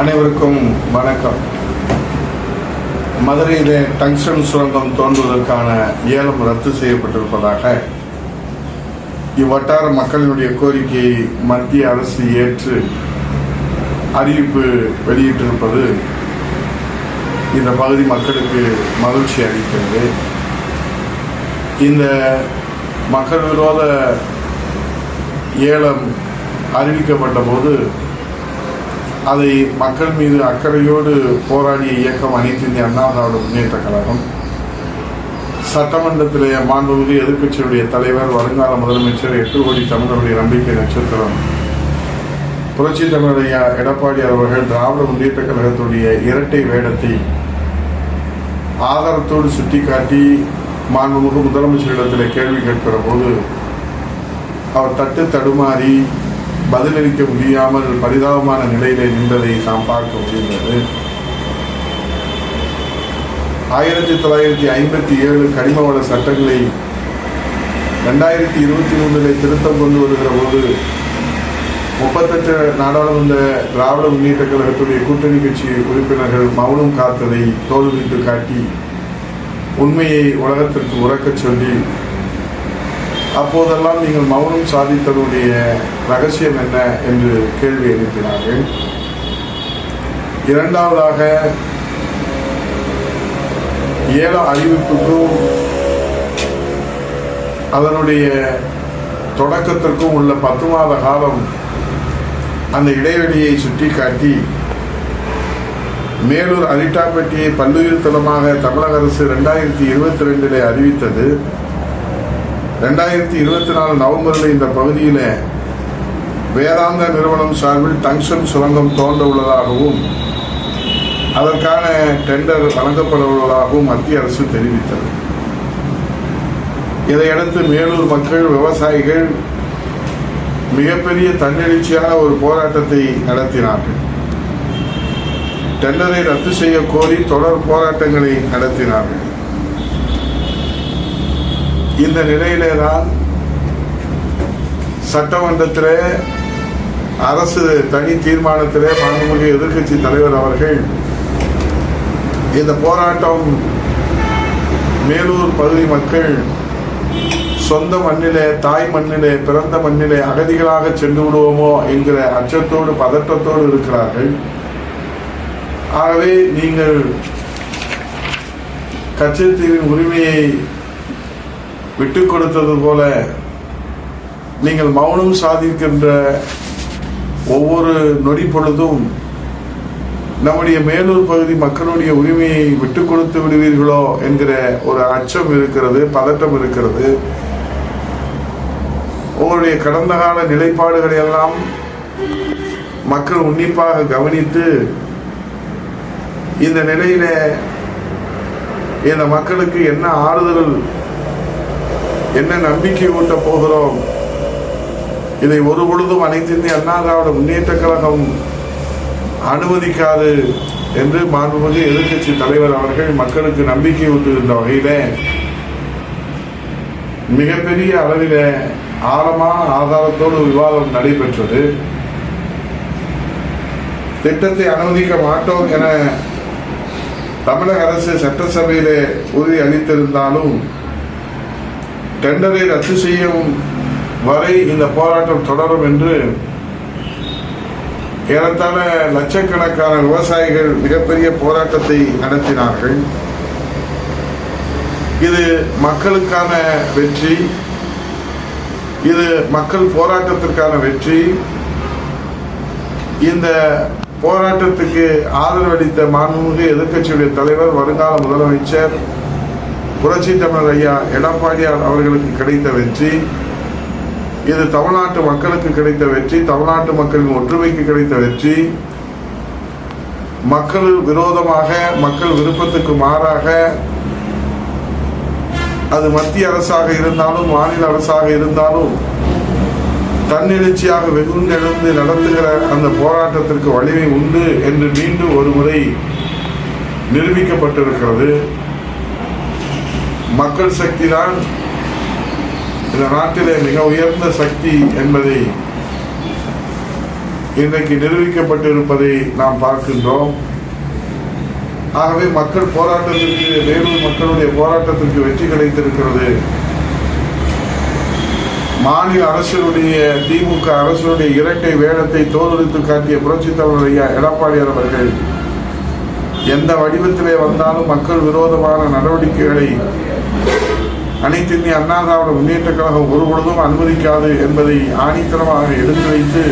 அனைவருக்கும் வணக்கம். மதுரையிலே டங்ஸ்டன் சுரங்கம் தோன்றுவதற்கான ஏலம் ரத்து செய்யப்பட்டிருப்பதாக இவ்வட்டார மக்களினுடைய கோரிக்கையை மத்திய அரசு ஏற்று அறிவிப்பு வெளியிட்டிருப்பது இந்த பகுதி மக்களுக்கு மகிழ்ச்சி அளிக்கிறது. இந்த மக்கள் விரோத ஏலம் அறிவிக்கப்பட்ட போது அதை மக்கள் மீது அக்கறையோடு போராடிய இயக்கம் அனைத்து இந்திய அண்ணா திராவிட முன்னேற்ற கழகம். சட்டமன்றத்திலே மாண்புமிகு எதிர்கட்சியுடைய தலைவர் வருங்கால முதலமைச்சர் எட்டு கோடி தமிழருடைய நம்பிக்கை நட்சத்திரம். புரட்சி தமிழர் எடப்பாடி அவர்கள் திராவிட முன்னேற்ற கழகத்துடைய இரட்டை வேடத்தை ஆதாரத்தோடு சுட்டிக்காட்டி மாண்புமிகு முதலமைச்சரிடத்தில் கேள்வி கேட்கிற போது அவர் தட்டு தடுமாறி பதிலளிக்க முடியாமல் பரிதாபமான நிலையிலே நின்றதை நாம் பார்க்க முடிந்தது ஆயிரத்தி தொள்ளாயிரத்தி ஐம்பத்தி ஏழு கனிம வள சட்டங்களை ரெண்டாயிரத்தி இருபத்தி மூன்றிலே திருத்தம் கொண்டு வருகிற போது முப்பத்தெட்டு நாடாளுமன்ற திராவிட முன்னேற்ற கழகத்துடைய கூட்டணி கட்சி உறுப்பினர்கள் மௌனம் காத்ததை தோல்வித்து காட்டி உண்மையை உலகத்திற்கு உறக்கச் சொல்லி அப்போதெல்லாம் நீங்கள் மௌனம் சாதித்தனுடைய ரகசியம் என்ன என்று கேள்வி எழுப்பினார்கள். இரண்டாவதாக ஏல அறிவிப்புக்கும் அதனுடைய தொடக்கத்திற்கும் உள்ள பத்து மாத காலம் அந்த இடைவெளியை சுட்டிக்காட்டி மேலூர் அரிட்டாப்பட்டியை பல்லுயிர் தலமாக தமிழக அரசு ரெண்டாயிரத்தி இருபத்தி ரெண்டிலே அறிவித்தது. ரெண்டாயிரத்தி இருபத்தி நாலு நவம்பரில் இந்த பகுதியில் வேதாந்த நிறுவனம் சார்பில் டங்ஷன் சுரங்கம் தோன்ற உள்ளதாகவும் அதற்கான டெண்டர் வழங்கப்பட உள்ளதாகவும் மத்திய அரசு தெரிவித்தது. இதையடுத்து மேலூர் மக்கள் விவசாயிகள் மிகப்பெரிய தன்னெழுச்சியான ஒரு போராட்டத்தை நடத்தினார்கள். டெண்டரை ரத்து செய்ய கோரி தொடர் போராட்டங்களை நடத்தினார்கள். இந்த நிலையிலே தான் சட்டமன்றத்திலே அரசு தனி தீர்மானத்திலே மாண்புமிகு எதிர்கட்சி தலைவர் அவர்கள் இந்த போராட்டம் மேலூர் பகுதி மக்கள் சொந்த மண்ணிலே தாய் மண்ணிலே பிறந்த மண்ணிலே அகதிகளாக சென்று விடுவோமோ என்கிற அச்சத்தோடு பதற்றத்தோடு இருக்கிறார்கள். ஆகவே நீங்கள் கச்சத்தீவின் உரிமையை விட்டுக் கொடுத்தது போல நீங்கள் மௌனம் சாதிக்கின்ற ஒவ்வொரு நொடி பொழுதும் நம்முடைய மேலூர் பகுதி மக்களுடைய உரிமையை விட்டுக் கொடுத்து விடுவீர்களோ என்கிற ஒரு அச்சம் இருக்கிறது பதட்டம் இருக்கிறது. உங்களுடைய கடந்த கால நிலைப்பாடுகளை எல்லாம் மக்கள் உன்னிப்பாக கவனித்து இந்த நிலையில இந்த மக்களுக்கு என்ன ஆறுதல் என்ன நம்பிக்கை ஊட்ட போகிறோம்? இதை ஒரு பொழுதும் அனைத்து இந்திய அண்ணா திராவிட முன்னேற்ற கழகம் அனுமதிக்காது என்று மாண்புமிகு எதிர்க்கட்சி தலைவர் அவர்கள் மக்களுக்கு நம்பிக்கை ஊட்டுகின்ற வகையில மிகப்பெரிய அளவில ஆழமான ஆதாரத்தோடு விவாதம் நடைபெற்றது. திட்டத்தை அனுமதிக்க மாட்டோம் என தமிழக அரசு சட்டசபையிலே உறுதி அளித்திருந்தாலும் டெண்டரை ரத்து செய்யும் வரை இந்த போராட்டம் தொடரும் என்று ஏறத்தாழ லட்சக்கணக்கான விவசாயிகள் மிகப்பெரிய போராட்டத்தை நடத்தினார்கள். இது மக்களுக்கான வெற்றி. இது மக்கள் போராட்டத்திற்கான வெற்றி. இந்த போராட்டத்துக்கு ஆதரவளித்த மாண்புமிகு எதிர்க்கட்சியுடைய தலைவர் வருங்கால முதலமைச்சர் புரட்சி தமிழர் ஐயா எடப்பாடியார் அவர்களுக்கு கிடைத்த வெற்றி இது தமிழ்நாட்டு மக்களுக்கு கிடைத்த வெற்றி தமிழ்நாட்டு மக்களின் ஒற்றுமைக்கு கிடைத்த வெற்றி. மக்கள் விரோதமாக மக்கள் விருப்பத்துக்கு மாறாக அது மத்திய அரசாக இருந்தாலும் மாநில அரசாக இருந்தாலும் தன்னெழுச்சியாக வெகுந்தெழுந்து நடத்துகிற அந்த போராட்டத்திற்கு வலிமை உண்டு என்று மீண்டும் ஒரு முறை நிரூபிக்கப்பட்டிருக்கிறது. மக்கள் சக்தி தான் இந்த நாட்டிலே மிக உயர்ந்த சக்தி என்பதை இன்றைக்கு நிரூபிக்கப்பட்டிருப்பதை நாம் பார்க்கின்றோம். ஆகவே மக்கள் போராட்டத்திற்கு வேலூர் மக்களுடைய போராட்டத்திற்கு வெற்றி கிடைத்திருக்கிறது. மாநில அரசுடைய திமுக அரசுடைய இரட்டை வேடத்தை தோலுரித்து காட்டிய புரட்சித் தலைவர் ஐயா எடப்பாடியார் அவர்கள் எந்த வடிவத்திலே வந்தாலும் மக்கள் விரோதமான நடவடிக்கைகளை அனைத்து இந்திய அண்ணா திராவிட முன்னேற்ற கழகம் ஒருபொழுதும் அனுமதிக்காது என்பதை ஆணித்தரமாக எடுத்து வைத்து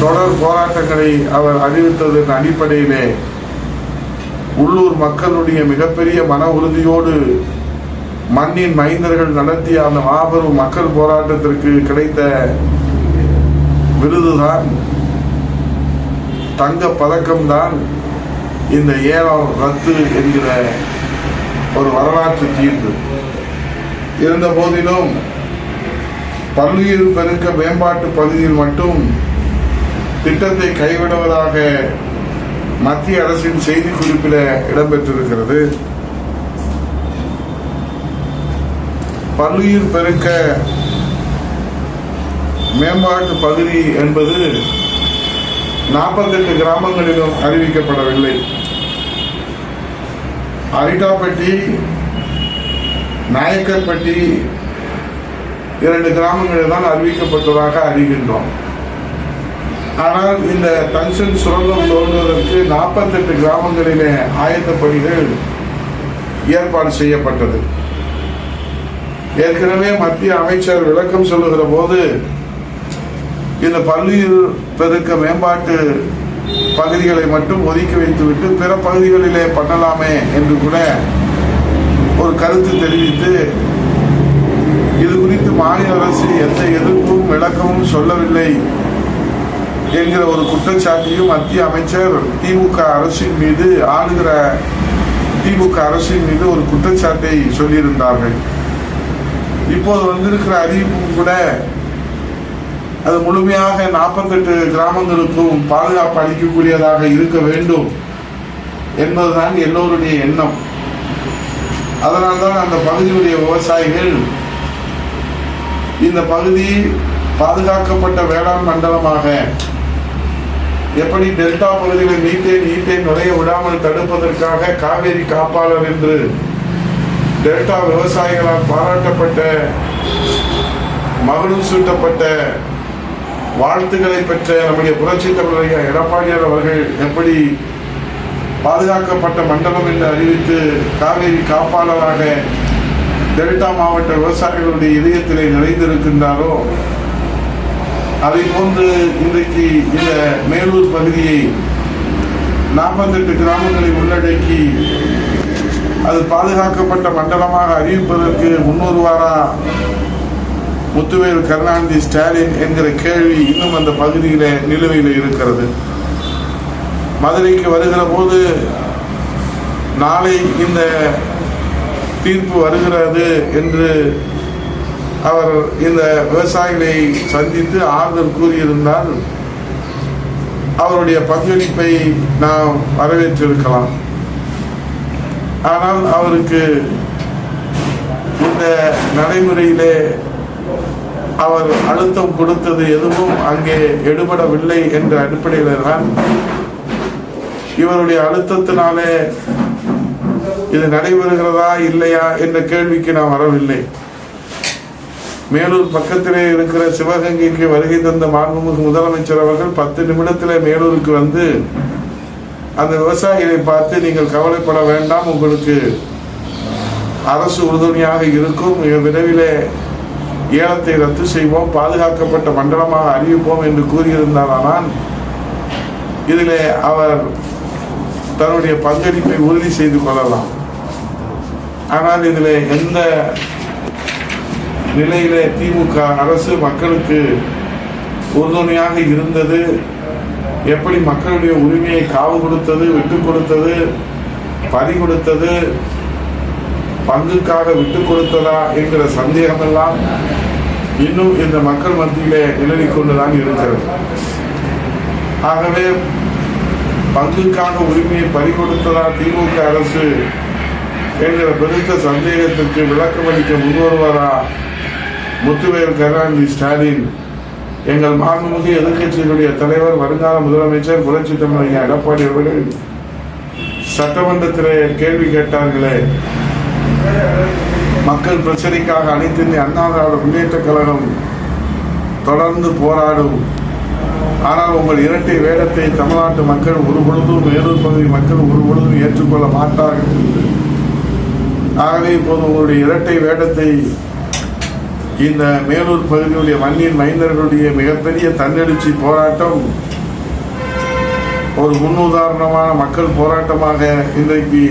தொடர் போராட்டங்களை அவர் அறிவித்ததன் அடிப்படையிலே உள்ளூர் மக்களுடைய மிகப்பெரிய மன உறுதியோடு மண்ணின் மைந்தர்கள் நடத்திய அந்த மாபெரும் மக்கள் போராட்டத்திற்கு கிடைத்த விருதுதான் தங்க பதக்கம்தான் இந்த ஏலம் ரத்து என்கிற ஒரு வரலாற்று தீர்ப்பு இருந்த போதிலும் பல்லுயிர் பெருக்க மேம்பாட்டு பகுதியில் மட்டும் திட்டத்தை கைவிடுவதாக மத்திய அரசின் செய்திக்குறிப்பில் இடம்பெற்றிருக்கிறது. பல்லுயிர் பெருக்க மேம்பாட்டு பகுதி என்பது நாற்பத்தெட்டு கிராமங்களிலும் அறிவிக்கப்படவில்லை. அரிட்டாப்பட்டி நாயக்கர்பட்டி இரண்டு கிராமங்களில் தான் அறிவிக்கப்பட்டதாக அறிகின்றோம். ஆனால் இந்த டங்ஷன் சுரங்கம் தோன்றுவதற்கு நாற்பத்தெட்டு கிராமங்களிலே ஆயத்த பணிகள் ஏற்பாடு செய்யப்பட்டது. ஏற்கனவே மத்திய அமைச்சர் விளக்கம் சொல்லுகிற போது இந்த பல்லுயிர் பெருக்க மேம்பாட்டு பகுதிகளை மட்டும் ஒதுக்கி வைத்துவிட்டு பிற பகுதிகளிலே பண்ணலாமே என்று கூட ஒரு கருத்து தெரிவித்து இது குறித்து மாநில அரசு எந்த எதிர்ப்பும் விளக்கமும் சொல்லவில்லை என்கிற ஒரு குற்றச்சாட்டையும் மத்திய அமைச்சர் திமுக அரசின் மீது ஆளுகிற திமுக அரசின் மீது ஒரு குற்றச்சாட்டை சொல்லியிருந்தார்கள். இப்போது வந்திருக்கிற அறிவிப்பும் கூட அது முழுமையாக நாற்பத்தெட்டு கிராமங்களுக்கும் பாதுகாப்பு அளிக்கக்கூடியதாக இருக்க வேண்டும் என்பதுதான் எல்லோருடைய எண்ணம். அதனால்தான் அந்த பகுதியுடைய விவசாயிகள் இந்த பகுதி பாதுகாக்கப்பட்ட வேளாண் மண்டலமாக எப்படி டெல்டா பகுதியில் மீத்தேன் ஈத்தேன் நுழைய விடாமல் தடுப்பதற்காக காவேரி காப்பாளர் என்று டெல்டா விவசாயிகளால் பாராட்டப்பட்ட மகளும் சூட்டப்பட்ட வாழ்த்துக்களை பெற்ற நம்முடைய புரட்சி தமிழர் எடப்பாடியார் அவர்கள் எப்படி பாதுகாக்கப்பட்ட மண்டலம் என்று அறிவித்து காவேரி காப்பாளராக டெல்டா மாவட்ட விவசாயிகளுடைய இதயத்திலே நிறைந்திருக்கின்றாரோ அதை போன்று இன்றைக்கு இந்த மேலூர் பகுதியை நாற்பத்தெட்டு கிராமங்களை உள்ளடக்கி அது பாதுகாக்கப்பட்ட மண்டலமாக அறிவிப்பதற்கு முன்வருவாரா முத்துவேல் கருணாநிதி ஸ்டாலின் என்கிற கேள்வி இன்னும் அந்த பகுதியில் நிலுவையில் இருக்கிறது. மதுரைக்கு வருகிற போது நாளை இந்த தீர்ப்பு வருகிறது என்று அவர் இந்த விவசாயிகளை சந்தித்து ஆறுதல் கூறியிருந்தால் அவருடைய பங்களிப்பை நாம் வரவேற்றிருக்கலாம். ஆனால் அவருக்கு இந்த நடைமுறையிலே அவர் அழுத்தம் கொடுத்தது எதுவும் அங்கே எடுபடவில்லை என்ற அடிப்படையில் தான் இவருடைய அழுத்தத்தினாலே இது நடைபெறுகிறதா இல்லையா என்ற கேள்விக்கு நாம் வரவில்லை. மேலூர் பக்கத்திலே இருக்கிற சிவகங்கைக்கு வருகை தந்த மாண்புமிகு முதலமைச்சர் அவர்கள் பத்து நிமிடத்திலே மேலூருக்கு வந்து அந்த விவசாயிகளை பார்த்து நீங்கள் கவலைப்பட வேண்டாம் உங்களுக்கு அரசு உறுதுணையாக இருக்கும். விரைவிலே ஏலத்தை ரத்து செய்வோம் பாதுகாக்கப்பட்ட மண்டலமாக அறிவிப்போம் என்று கூறியிருந்தாரானால் இதில் அவர் தன்னுடைய பங்களிப்பை உறுதி செய்து கொள்ளலாம். ஆனால் இதில் எந்த நிலையிலே திமுக அரசு மக்களுக்கு உறுதுணையாக இருந்தது எப்படி மக்களுடைய உரிமையை காவு கொடுத்தது விட்டு கொடுத்தது பறி கொடுத்தது பங்குக்காக விட்டு கொடுத்ததா என்கிற சந்தேகமெல்லாம் இன்னும் இந்த மக்கள் மத்தியிலே நிலவி கொண்டுதான் இருக்கிறது. ஆகவே பங்குக்கான உரிமையை பறிகொடுத்ததா திமுக அரசு என்கிற பெருத்த சந்தேகத்திற்கு விளக்கம் அளிக்க முன்வருவாரா முத்துவேல் கருணாநிதி ஸ்டாலின் எங்கள் மாண்புமிகு எதிர்கட்சியினுடைய தலைவர் வருங்கால முதலமைச்சர் புரட்சி தமிழக எடப்பாடி அவர்கள் சட்டமன்றத்திலே கேள்வி கேட்டார்களே மக்கள் பிரச்சனைக்காக அனைத்து இந்திய அண்ணா திராவிட முன்னேற்ற கழகம் தொடர்ந்து போராடும். ஆனால் உங்கள் இரட்டை வேடத்தை தமிழ்நாட்டு மக்கள் ஒரு பொழுதும் வேலூர் பகுதி மக்கள் ஒரு பொழுதும் ஏற்றுக்கொள்ள மாட்டார்கள். ஆகவே இப்போது உங்களுடைய இரட்டை வேடத்தை இந்த மேலூர் பகுதியுடைய மண்ணின் மைந்தர்களுடைய மிகப்பெரிய தன்னெழுச்சி போராட்டம் ஒரு முன்னுதாரணமான மக்கள் போராட்டமாக இன்றைக்கு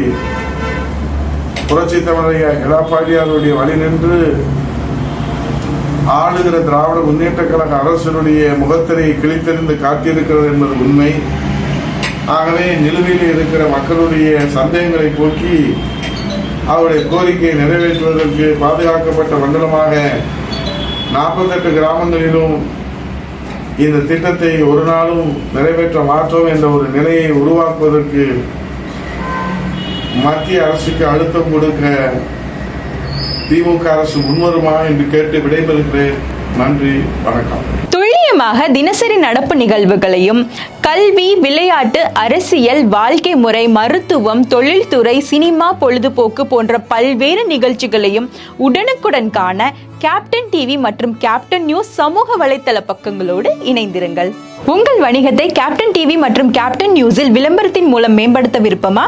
புரட்சி தமிழக எடப்பாடியாருடைய வழி நின்று ஆளுகிற திராவிட முன்னேற்ற கழக அரசினுடைய முகத்திரை கிழித்தறிந்து காட்டியிருக்கிறது என்பது உண்மை. ஆகவே நிலுவையில் இருக்கிற மக்களுடைய சந்தேகங்களை போக்கி அவருடைய கோரிக்கையை நிறைவேற்றுவதற்கு பாதுகாக்கப்பட்ட மண்டலமாக நாற்பத்தெட்டு கிராமங்களிலும் இந்த திட்டத்தை ஒரு நாளும் நிறைவேற்ற மாற்றோம் என்ற ஒரு நிலையை உருவாக்குவதற்கு மத்திய அரசுக்கு அழுத்தம் கொடுக்க திமுக அரசு முன்வருமா என்று கேட்டு விடைபெறுகிறேன். நன்றி வணக்கம். துல்லியமாக தினசரி நடப்பு நிகழ்வுகளையும் கல்வி விளையாட்டு அரசியல் வாழ்க்கை முறை மருத்துவம் தொழில்துறை சினிமா பொழுதுபோக்கு போன்ற பல்வேறு நிகழ்ச்சிகளையும் உடனுக்குடன் காண கேப்டன் டிவி மற்றும் கேப்டன் நியூஸ் சமூக வலைத்தள பக்கங்களோடு இணைந்திருங்கள். உங்கள் வணிகத்தை கேப்டன் டிவி மற்றும் கேப்டன் நியூஸில் விளம்பரத்தின் மூலம் மேம்படுத்த விருப்பமா?